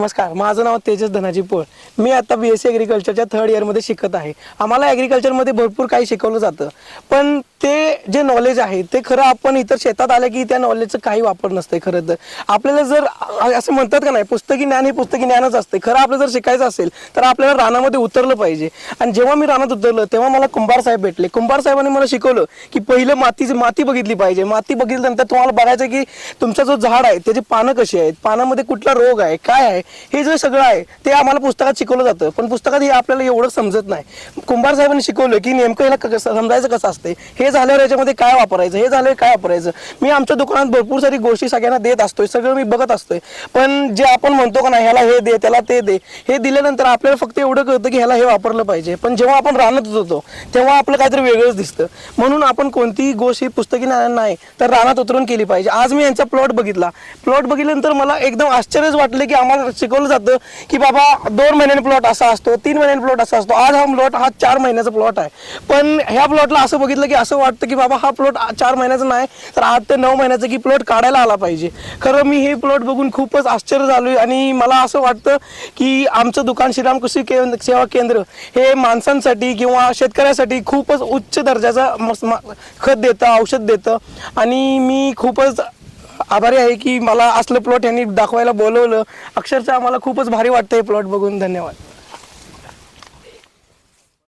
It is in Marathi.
नमस्कार माझं नाव तेजस धनाजी पोळ. मी आता बी एस सी ॲग्रिकल्चरच्या थर्ड इयरमध्ये शिकत आहे. आम्हाला ॲग्रिकल्चरमध्ये भरपूर काही शिकवलं जातं. पण ते जे नॉलेज आहे ते खरं आपण इतर शेतात आलं की त्या नॉलेजचं काही वापर नसते खरं तर. आपल्याला जर असं म्हणतात का नाही पुस्तकी ज्ञान हे पुस्तकी ज्ञानच असते खरं आपलं जर शिकायचं असेल तर आपल्याला रानामध्ये उतरलं पाहिजे. आणि जेव्हा मी रानात उतरलं तेव्हा मला कुंभार साहेब भेटले. कुंभार साहेबांनी मला शिकवलं की पहिलं मातीची माती बघितली पाहिजे. माती बघितल्यानंतर तुम्हाला बघायचं की तुमचा जो झाड आहे त्याची पानं कशी आहेत? पानामध्ये कुठला रोग आहे? काय आहे? हे जे सगळं आहे ते आम्हाला पुस्तकात शिकवलं जातं. पण पुस्तकात हे आपल्याला एवढं समजत नाही. कुंभार साहेबांनी शिकवलं की नेमकं याला कसं समजायचं कसं असते हे झाल्यावर याच्यामध्ये काय वापरायचं? हे झाल्यावर काय वापरायचं? मी आमच्या दुकानात भरपूर सारी गोष्टी सगळ्यांना देत असतोय. सगळं मी बघत असतोय. पण जे आपण म्हणतो का नाही ह्याला हे दे त्याला ते दे हे दिल्यानंतर आपल्याला फक्त एवढं कळतं की ह्याला हे वापरलं पाहिजे. पण जेव्हा आपण रानात होतो तेव्हा आपलं काहीतरी वेगळंच दिसतं. म्हणून आपण कोणतीही गोष्ट ही पुस्तकी नाही तर रानात उतरून केली पाहिजे. आज मी यांचा प्लॉट बघितला. प्लॉट बघितल्यानंतर मला एकदम आश्चर्यच वाटलं की आम्हाला शिकवलं जातं की बाबा दोन महिन्याने प्लॉट असा असतो तीन महिन्याने प्लॉट असा असतो. आज हा प्लॉट हा चार महिन्याचा प्लॉट आहे. पण ह्या प्लॉटला असं बघितलं की असं वाटतं की बाबा हा प्लॉट चार महिन्याचा नाही तर आठ ते नऊ महिन्याचा की प्लॉट काढायला आला पाहिजे. खरं मी हे प्लॉट बघून खूपच आश्चर्य झालोय आणि मला असं वाटतं की आमचं दुकान श्रीराम कृषी केंद्र सेवा केंद्र हे माणसांसाठी किंवा शेतकऱ्यासाठी खूपच उच्च दर्जाचा मा- खत देतं औषध देतं. आणि मी खूपच आभारी आहे की मला असलं प्लॉट यांनी दाखवायला बोलवलं. अक्षरशः आम्हाला खूपच भारी वाटतं हे प्लॉट बघून. धन्यवाद.